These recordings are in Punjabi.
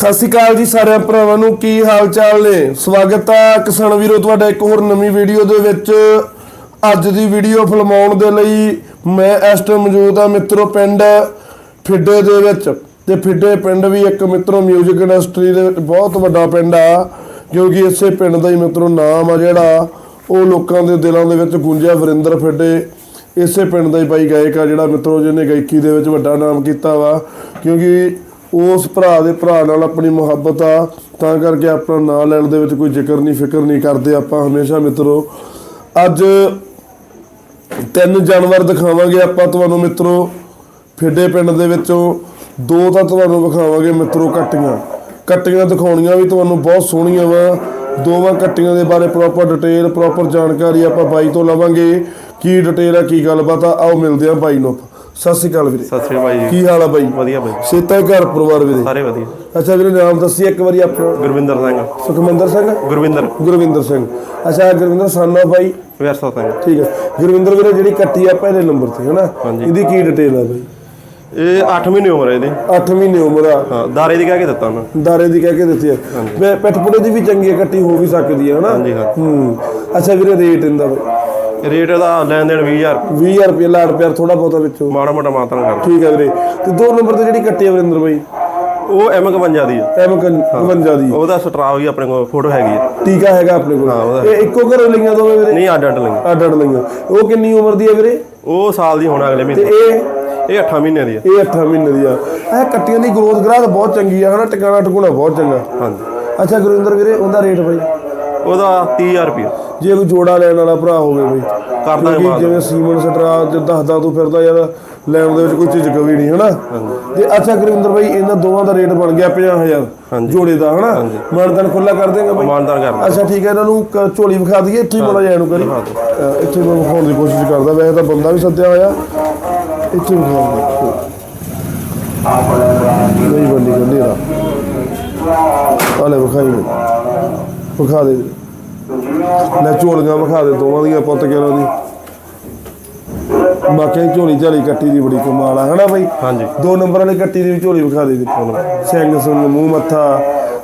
ਸਤਿ ਸ਼੍ਰੀ ਅਕਾਲ ਜੀ ਸਾਰਿਆਂ ਭਰਾਵਾਂ ਨੂੰ, ਕੀ ਹਾਲ ਚਾਲ ਨੇ? ਸਵਾਗਤ ਹੈ ਕਿਸਾਨ ਵੀਰੋ, ਤੁਹਾਡਾ ਇੱਕ ਹੋਰ ਨਵੀਂ ਵੀਡੀਓ ਦੇ ਵਿੱਚ। ਅੱਜ ਦੀ ਵੀਡੀਓ ਫਿਲਮਾਉਣ ਦੇ ਲਈ ਮੈਂ ਇਸ ਟਾਈਮ ਮੌਜੂਦ ਆ ਮਿੱਤਰੋ ਪਿੰਡ ਫਿੱਡੇ ਦੇ ਵਿੱਚ। ਤੇ ਫਿੱਡੇ ਪਿੰਡ ਵੀ ਇੱਕ ਮਿੱਤਰੋ 뮤직 ਇੰਡਸਟਰੀ ਦੇ ਬਹੁਤ ਵੱਡਾ ਪਿੰਡ ਆ ਕਿਉਂਕਿ ਇਸੇ ਪਿੰਡ ਦਾ ਹੀ ਮਿੱਤਰੋ ਨਾਮ ਆ ਜਿਹੜਾ, ਉਹ ਲੋਕਾਂ ਦੇ ਦਿਲਾਂ ਦੇ ਵਿੱਚ ਗੂੰਜਿਆ ਵਰਿੰਦਰ ਫਿੱਡੇ। ਇਸੇ ਪਿੰਡ ਦਾ ਹੀ ਬਾਈ ਗਾਇਕ ਆ ਜਿਹੜਾ ਮਿੱਤਰੋ, ਜਿਹਨੇ ਗਾਇਕੀ ਦੇ ਵਿੱਚ ਵੱਡਾ ਨਾਮ ਕੀਤਾ ਵਾ, ਕਿਉਂਕਿ ਉਸ ਭਰਾ ਦੇ ਭਰਾ ਨਾਲ ਆਪਣੀ ਮੁਹੱਬਤ ਆ, ਤਾਂ ਕਰਕੇ ਆਪਣਾ ਨਾਂ ਲੈਣ ਦੇ ਵਿੱਚ ਕੋਈ ਜ਼ਿਕਰ ਨਹੀਂ, ਫਿਕਰ ਨਹੀਂ ਕਰਦੇ ਆਪਾਂ ਹਮੇਸ਼ਾ ਮਿੱਤਰੋ। ਅੱਜ ਤਿੰਨ ਜਾਨਵਰ ਦਿਖਾਵਾਂਗੇ ਆਪਾਂ ਤੁਹਾਨੂੰ ਮਿੱਤਰੋ ਫਿੱਡੇ ਪਿੰਡ ਦੇ ਵਿੱਚੋਂ। ਦੋ ਤਾਂ ਤੁਹਾਨੂੰ ਵਿਖਾਵਾਂਗੇ ਮਿੱਤਰੋ ਕੱਟੀਆਂ। ਕੱਟੀਆਂ ਦਿਖਾਉਣੀਆਂ ਵੀ ਤੁਹਾਨੂੰ ਬਹੁਤ ਸੋਹਣੀਆਂ ਵਾ। ਦੋਵਾਂ ਕੱਟੀਆਂ ਦੇ ਬਾਰੇ ਪ੍ਰੋਪਰ ਡਿਟੇਲ ਪ੍ਰੋਪਰ ਜਾਣਕਾਰੀ ਆਪਾਂ ਬਾਈ ਤੋਂ ਲਵਾਂਗੇ। ਕੀ ਡਿਟੇਲ ਆ, ਕੀ ਗੱਲਬਾਤ ਆ, ਆਓ ਮਿਲਦੇ ਆ ਬਾਈ ਨੂੰ ਸਤਿ ਸ਼੍ਰੀ ਅਕਾਲ ਵੀਰੇ। ਸਤਿ ਸ੍ਰੀ ਅਕਾਲ ਜੀ। ਕੀ ਹਾਲ ਆ ਬਾਈ ਵਧੀਆ ਬਾਈ ਸੇਤਾ ਘਰ ਪਰਿਵਾਰ ਵੀਰੇ? ਸਾਰੇ ਵਧੀਆ। ਅੱਛਾ ਵੀਰੇ ਨਾਮ ਦੱਸੀ ਇੱਕ ਵਾਰੀ ਆਪਣਾ। ਗੁਰਵਿੰਦਰ ਸਿੰਘ। ਸੁਖਮੰਦਰ ਸਿੰਘ? ਗੁਰਵਿੰਦਰ। ਗੁਰਵਿੰਦਰ ਸਿੰਘ। ਅੱਛਾ ਗੁਰਵਿੰਦਰ ਸਾਨਾ ਬਾਈ ਵਿਰਸਾ ਸਿੰਘ ਠੀਕ ਹੈ। ਗੁਰਵਿੰਦਰ ਵੀਰੇ ਜਿਹੜੀ ਕੱਟੀ ਆ ਪਹਿਲੇ ਨੰਬਰ ਤੇ ਹਨਾ। ਇਹਦੀ ਕੀ ਡਿਟੇਲ ਆ ਬਾਈ ਇਹ 8 ਮਹੀਨੇ ਉਮਰ ਹੈ ਇਹਦੀ। 8 ਮਹੀਨੇ ਉਮਰ ਆ। ਹਾਂ ਦਾਰੇ ਦੀ ਕਹਿ ਕੇ ਦਿੱਤਾ ਉਹਨਾਂ। ਦਾਰੇ ਦੀ ਕਹਿ ਕੇ ਦਿੱਤੀ ਆ। ਪਿੱਠਪੁੜੇ ਦੀ ਵੀ ਚੰਗੀ ਕੱਟੀ ਹੋ ਵੀ ਸਕਦੀ ਆ ਹਨਾ? ਹਾਂਜੀ ਹਾਂ। ਹੂੰ। ਅੱਛਾ ਵੀਰੇ ਰੇਟ ਇਹਦਾ ਬਾਈ ਰੇਟ ਦਾ ਲੈਣ ਦੇਣ 20000 20000 ਰੁਪਏ ਲਾੜ ਪਿਆਰ ਥੋੜਾ ਬਹੁਤਾ ਵਿੱਚੋਂ। ਮਾੜਾ ਮੋਟਾ ਮਾਤਰਾ ਕਰ ਠੀਕ ਹੈ ਵੀਰੇ। ਤੇ ਦੋ ਨੰਬਰ ਤੇ ਜਿਹੜੀ ਕੱਟੀ ਆ ਵਰਿੰਦਰ ਬਾਈ? ਉਹ ਐਮ 51 ਦੀ ਐਮ 51 ਦੀ। ਉਹਦਾ ਸਟਰਾ ਵੀ ਆਪਣੇ ਕੋਲ ਫੋਟੋ ਹੈਗੀ ਹੈ। ਟੀਕਾ ਹੈਗਾ ਆਪਣੇ ਕੋਲ। ਹਾਂ, ਉਹਦਾ- ਇਹ ਇੱਕੋ ਘਰੋਂ ਲਈਆਂ ਦੋਵੇਂ ਵੀਰੇ? ਨਹੀਂ ਅੱਡ ਅੱਡ ਲਈਆਂ। ਅੱਡ ਅੱਡ ਲਈਆਂ। ਉਹ ਕਿੰਨੀ ਉਮਰ ਦੀ ਹੈ ਵੀਰੇ? ਉਹ ਸਾਲ ਦੀ ਹੋਣਾ ਅਗਲੇ ਤੇ ਮਹੀਨੇ ਇਹ? ਇਹ 8 ਮਹੀਨਿਆਂ ਦੀ ਹੈ। ਇਹ 8 ਮਹੀਨੇ ਦੀ ਆ। ਇਹ ਕੱਟੀਆਂ ਦੀ ਗਰੋਥ ਗਰਾਥ ਬਹੁਤ ਚੰਗੀ ਆ ਹਨਾ? ਟਿਕਾਣਾ ਟਕੂਣਾ ਬਹੁਤ ਚੰਗਾ। ਹਾਂਜੀ। ਅੱਛਾ ਗੁਰਿੰਦਰ ਵੀਰੇ ਉਹਦਾ ਰੇਟ ਬਾਈ? ਉਹਦਾ 30000 ਰੁਪਏ ਜੇ ਕੋਈ ਜੋੜਾ ਲੈਣ ਵਾਲਾ ਭਰਾ ਹੋਵੇ ਬਈ ਕਰ ਦਾਂਗੇ ਮਾਲ। ਜਿਵੇਂ ਸੀਮਨ ਸਟਰਾ ਜ ਦੱਸਦਾ ਤੂੰ ਫਿਰਦਾ ਯਾਰ ਲੈਣ ਦੇ ਵਿੱਚ ਕੋਈ ਚੀਜ਼ ਕਵੀ ਨਹੀਂ ਹਨਾ? ਤੇ ਅੱਛਾ ਗੁਰਿੰਦਰ ਬਾਈ ਇਹਨਾਂ ਦੋਵਾਂ ਦਾ ਰੇਟ ਬਣ ਗਿਆ 50000 ਹਾਂਜੀ। ਜੋੜੇ ਦਾ ਹਨਾ? ਮਾਨਦਾਨ ਖੁੱਲਾ ਕਰ ਦੇਗਾ ਬਾਈ? ਮਾਨਦਾਨ ਕਰ ਅੱਛਾ ਠੀਕ ਹੈ ਇਹਨਾਂ ਨੂੰ ਝੋਲੀ ਵਿਖਾ ਦਈਏ ਇੱਥੇ ਬੜਾ ਜਾਣ ਨੂੰ ਕਰੀ। ਇੱਥੇ ਮੈਂ ਵਿਖਾਉਣ ਦੀ ਕੋਸ਼ਿਸ਼ ਕਰਦਾ ਵੈਸੇ ਤਾਂ ਬੰਦਾ ਵੀ ਸੱਦਿਆ ਹੋਇਆ। ਇੱਥੇ ਵਿਖਾਉਂਦਾ ਨਹੀਂ ਬੰਦੀ ਗੰਦੀ ਰਾ ਆਲੇ ਵਿਖਾਈ ਮੈਨੂੰ। ਵਿਖਾ ਦੇ। ਲੈ ਝੋਲੀਆਂ ਵਿਖਾ ਦੇ ਦੋਵਾਂ ਦੀਆਂ ਪੁੱਤ ਕਿਹਨਾਂ ਦੀ। ਬਾਕੀ ਝੋਲੀ ਝਾਲੀ ਕੱਟੀ ਦੀ ਬੜੀ ਕਮਾਲ ਆ ਹਨਾ ਬਾਈ? ਹਾਂਜੀ। ਦੋ ਨੰਬਰ ਵਾਲੀ ਕੱਟੀ ਦੀ ਝੋਲੀ ਵਿਖਾ ਦੇ ਦਿੱਤੀ। ਉਹਨੂੰ ਸਿੰਘ ਸੁੰਗ ਮੂੰਹ ਮੱਥਾ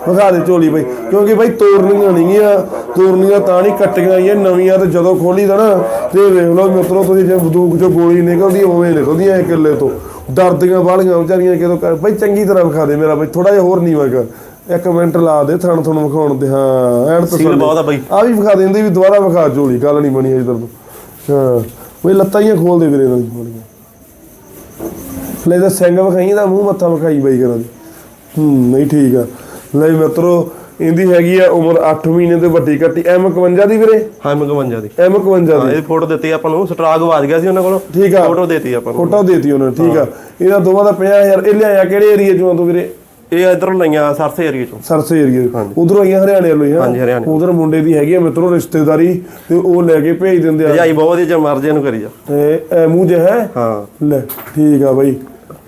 ਵਿਖਾ ਦੇ ਝੋਲੀ ਬਈ। ਕਿਉਂਕਿ ਬਈ ਤੋਰਨੀਆਂ ਨਹੀਂ ਆ ਤੋਰਨੀਆਂ ਤਾਂ ਨਹੀਂ ਕੱਟੀਆਂ ਆਈਆਂ ਨਵੀਆਂ ਤੇ ਜਦੋਂ ਖੋਲੀ ਦਾ ਨਾ ਤੇ ਵੇਖ ਲਓ ਮਿੱਤਰੋ ਤੁਸੀਂ ਜੇ ਬੰਦੂਕ ਚੋਂ ਗੋਲੀ ਨਿਕਲਦੀ ਉਵੇਂ ਨਿਕਲਦੀਆਂ ਇਹ ਕਿੱਲੇ ਤੋਂ। ਡਰਦੀਆਂ ਵਾਲੀਆਂ ਵਿਚਾਰੀਆਂ ਕਿਦੋਂ ਕਰ ਬਈ ਚੰਗੀ ਤਰ੍ਹਾਂ ਵਿਖਾ ਦੇ ਮੇਰਾ ਬਈ ਥੋੜਾ ਜਿਹਾ ਹੋਰ ਨਹੀਂ ਵਗਾ ਇੱਕ ਮਿੰਟ ਲਾ ਦੇ ਥਣ ਤੁਹਾਨੂੰ ਵਿਖਾਉਣ ਦੇ ਹਾਂ ਐਨ ਸੀਲ ਬਹੁਤ ਆ ਬਈ। ਆ ਵੀ ਵਿਖਾ ਦਿੰਦੇ ਵੀ ਦੁਬਾਰਾ ਵਿਖਾ ਝੋਲੀ ਗੱਲ ਨਹੀਂ ਬਣੀ ਅਜੇ ਤੱਕ ਹਾਂ ਬਈ ਲੱਤਾਂ ਹੀ ਖੋਲ ਦੇ ਵੀਰੇ ਇਹਨਾਂ ਦੀ ਮਾੜੀਆਂ ਲੈ ਤਾਂ ਸਿੰਘ ਵਿਖਾਈ ਦਾ ਮੂੰਹ ਮੱਥਾ ਵਿਖਾਈ ਬਾਈ ਕਰਾਂ ਦੀ। ਹੂੰ ਨਹੀਂ ਠੀਕ ਆ। ਲੈ ਵੀ ਮਿੱਤਰੋ ਇਹਦੀ ਹੈਗੀ ਆ ਉਮਰ 8 ਮਹੀਨੇ ਤੇ ਵੱਡੀ ਕੱਟੀ ਐਮ 51 ਦੀ ਵੀਰੇ? ਹਾਂ 51 ਦੀ। ਐਮ 51 ਹਾਂ ਦੀ ਇਹ ਫੋਟੋ ਦਿੱਤੀ ਆਪਾਂ ਨੂੰ ਸਟਰਾ ਗਵਾਚ ਗਿਆ ਸੀ ਉਹਨਾਂ ਕੋਲੋਂ। ਠੀਕ ਆ। ਫੋਟੋ ਦਿੱਤੀ ਆਪਾਂ ਨੂੰ। ਫੋਟੋ ਦੇਤੀ ਉਹਨਾਂ ਨੇ ਠੀਕ ਆ। ਇਹਦਾ ਦੋਵਾਂ ਦਾ 50000 ਇਹ ਲਿਆਇਆ ਕਿਹੜੇ ਏਰੀਏ ਚੋਂ ਆ ਤੂੰ ਵੀਰੇ? ਇਹ ਇਧਰੋਂ ਲਈਆਂ ਸਰਸੇ ਏਰੀਏ ਚੋਂ। ਸਰਸੇ ਏਰੀਏ ਉਧਰੋਂ ਆਈਆਂ ਹਰਿਆਣੇ ਵੱਲੋਂ ਹੀ ਹਾਂਜੀ, ਹਰਿਆਣੇ। ਉਧਰ ਮੁੰਡੇ ਦੀ ਹੈਗੀ ਆ ਮਿੱਤਰੋ ਰਿਸ਼ਤੇਦਾਰੀ ਤੇ ਉਹ ਲੈ ਕੇ ਭੇਜ ਦਿੰਦੇ ਆ। ਭਜਾਈ ਬਹੁਤ ਜੇ ਮਰਜ਼ੀ ਨੂੰ ਕਰੀ ਜਾ। ਤੇ ਇਹ ਮੂੰਹ ਜੇ ਹੈ? ਹਾਂ। ਲੈ ਠੀਕ ਆ ਬਾਈ।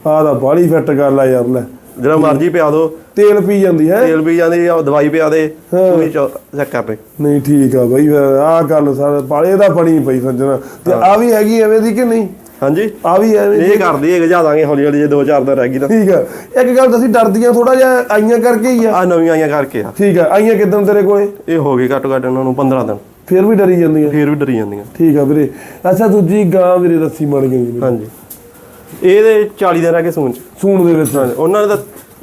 ਆਹ ਦਾ ਬਾਲੀ ਫਿੱਟ ਗੱਲ ਆ ਯਾਰ ਲੈ। ਜਿਹੜਾ ਮਰਜ਼ੀ ਪਿਆ ਦੋ। ਤੇਲ ਪੀ ਜਾਂਦੀ ਹੈ? ਤੇਲ ਵੀ ਜਾਂਦੀ ਆ ਦਵਾਈ ਪਿਆ ਦੇ ਪੂਰੀ ਚੈੱਕ ਕਰ ਲੈ ਨਹੀਂ ਠੀਕ ਆ ਬਾਈ ਫਿਰ ਆਹ ਗੱਲ ਸਾਰੇ ਬਾਲੇ ਦਾ ਬਣੀ ਪਈ ਸੱਜਣਾ ਤੇ ਆ ਵੀ ਹੈਗੀ ਐਵੇਂ ਦੀ ਕਿ ਨਹੀਂ? ਹਾਂਜੀ? ਆ ਵੀ ਐਵੇਂ? ਇਹ ਕਰਦੀ ਹੈ ਗਜਾ ਦਾਂਗੇ ਹੌਲੀ ਹੌਲੀ ਜੇ ਦੋ ਚਾਰ ਦਿਨ ਰਹਿ ਗਈ ਤਾਂ। ਠੀਕ ਆ। ਇੱਕ ਗੱਲ ਦੱਸੀ ਡਰਦੀਆਂ ਥੋੜਾ ਜਿਹਾ ਆਈਆਂ ਕਰਕੇ ਹੀ ਆ। ਆ ਨਵੀਆਂ ਆਈਆਂ ਕਰਕੇ ਆ। ਠੀਕ ਆ। ਆਈਆਂ ਕਿਦਾਂ ਤੇਰੇ ਕੋਲੇ? ਇਹ ਹੋ ਗਈ ਘੱਟੋ ਘੱਟ ਉਹਨਾਂ ਨੂੰ 15 ਦਿਨ। ਫਿਰ ਵੀ ਡਰੀ ਜਾਂਦੀਆਂ? ਫੇਰ ਵੀ ਡਰੀ ਜਾਂਦੀਆਂ। ਠੀਕ ਆ ਵੀਰੇ। ਅੱਛਾ ਦੂਜੀ ਗਾਂ ਵੀਰੇ ਦੱਸੀ ਮੜ ਗਈ। ਹਾਂਜੀ। ਇਹਦੇ 40 ਦਿਨ ਰਹਿ ਗਏ ਸੂਣ ਚ। ਸੂਣ ਦੇ ਵਿੱਚ। ਉਹਨਾਂ ਨੇ ਤਾਂ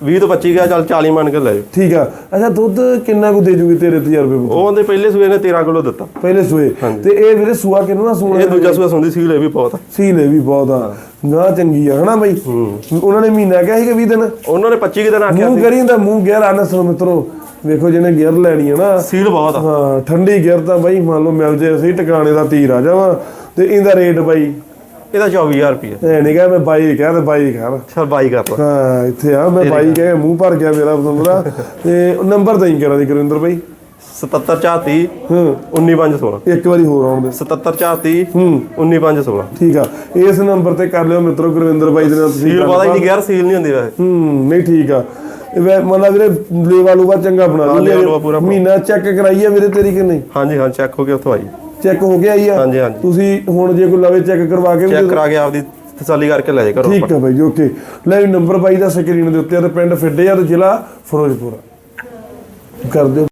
20 ਤੋਂ 25 ਗਿਆ ਚੱਲ 40 ਮੰਨ ਕੇ ਲੈ ਜਾਓ। ਠੀਕ ਆ। ਅੱਛਾ ਦੁੱਧ ਕਿੰਨਾ ਕੁ ਦੇ ਜੂਗੀ ਤੇਰੇ ਤਜਰਬੇ ਮੁਤਾਬਕ? ਉਹ ਉਹਦੇ ਪਹਿਲੇ ਸੂਏ ਨੇ 13 ਕਿਲੋ ਦਿੱਤਾ। ਪਹਿਲੇ ਸੂਏ। ਤੇ ਇਹ ਵੀਰੇ ਸੂਆ ਕਿੰਨਾ ਸੂਣਾ ਇਹ ਦੂਜਾ ਸੂਆ ਸੁੰਦੀ ਸੀ ਲੈ ਵੀ ਬਹੁਤ ਆ। ਸੀਲੇ ਵੀ ਬਹੁਤ ਆ। ਗਾਂ ਚੰਗੀ ਆ ਹਨਾ ਬਾਈ? ਉਹਨਾਂ ਨੇ ਮਹੀਨਾ ਕਿਹਾ ਸੀ ਕਿ 20 ਦਿਨ? ਉਹਨਾਂ ਨੇ 25 ਕੁ ਦਿਨ ਆਖਿਆ ਮੂੰਹ ਕਰੀ ਦਾ ਮੂੰਹ ਗੇਰ ਆਨਸਰ ਮਿੱਤਰੋ। ਵੇਖੋ ਜਿਹਨੇ ਗੇਰ ਲੈਣੀ ਹੈ ਨਾ। ਸੀਲ ਬਹੁਤ ਆ। ਹਾਂ ਠੰਡੀ ਗੇਰ ਤਾਂ ਬਾਈ ਮੰਨ ਲਓ ਮਿਲ ਜੇ ਅਸੀਂ ਟਿਕਾਣੇ ਦਾ ਤੀਰ ਆ ਜਾਵਾਂ। ਤੇ ਇਹਦਾ ਰੇਟ ਬਾਈ ਇਹਦਾ 24000 ਰੁਪਏ ਐ ਨਹੀਂ ਕਹਾਂ ਮੈਂ ਬਾਈ ਕਹਿ ਤੇ ਬਾਈ ਕਹਿ ਚਲ ਬਾਈ ਕਰ ਲਾ। ਹਾਂ ਇੱਥੇ ਆ ਮੈਂ ਬਾਈ ਕਹਿ ਕੇ ਮੂੰਹ ਭਰ ਗਿਆ ਮੇਰਾ ਬੰਦਰਾ ਤੇ ਨੰਬਰ ਹੀ ਕਰਾਂ ਦੀ ਗੁਰਿੰਦਰ ਬਾਈ। 7740 ਹਾਂ। 19516 ਇੱਕ ਵਾਰੀ ਹੋਰ ਆਉਣ ਦੇ। 7740 ਹੂੰ। 19516 ਠੀਕ ਆ। ਇਸ ਨੰਬਰ ਤੇ ਕਰ ਲਿਓ ਮਿੱਤਰੋ ਗੁਰਵਿੰਦਰ ਬਾਈ ਦੇ ਨਾਲ ਤੁਸੀਂ ਸੀਲ ਪਤਾ ਹੀ ਨਹੀਂ ਗੈਰ ਸੀਲ ਨਹੀਂ ਹੁੰਦੀ ਵੈਸੇ। ਹੂੰ ਨਹੀਂ ਠੀਕ ਆ। ਇਹ ਵੇ- ਮਤਲਬ ਵੀਰੇ ਲੇਵਾ ਲੂਵਾ ਚੰਗਾ ਬਣਾ ਬਣਾ। ਮਹੀਨਾ ਚੈੱਕ ਕਰਾਈਏ ਵੀਰੇ ਤੇਰੀ ਕਿ ਨਹੀਂ? ਹਾਂਜੀ ਹਾਂ ਚੈੱਕ ਹੋ ਗਿਆ ਉੱਥੋਂ ਆਈ ਚੈੱਕ ਹੋ ਗਿਆ ਹੀ ਆ। ਹਾਂਜੀ ਹਾਂਜੀ। ਤੁਸੀਂ ਹੁਣ ਜੇ ਕੋਈ ਲਵੇ ਚੈੱਕ ਕਰਵਾ ਕੇ ਵੀ ਚੈੱਕ ਕਰਾ ਕੇ ਆਪਦੀ ਤਸੱਲੀ ਕਰਕੇ ਲੈ ਜਾ ਘਰੋਂ ਠੀਕ ਆ ਬਾਈ ਜੀ ਓਕੇ ਲੈ ਵੀ ਨੰਬਰ ਬਾਈ ਦਾ ਸਕਰੀਨ ਦੇ ਉੱਤੇ ਆ ਤੇ ਪਿੰਡ ਫਿੱਡੇ ਆ ਤੇ ਜ਼ਿਲ੍ਹਾ ਫਿਰੋਜ਼ਪੁਰ। ਕਰ ਦਿਓ।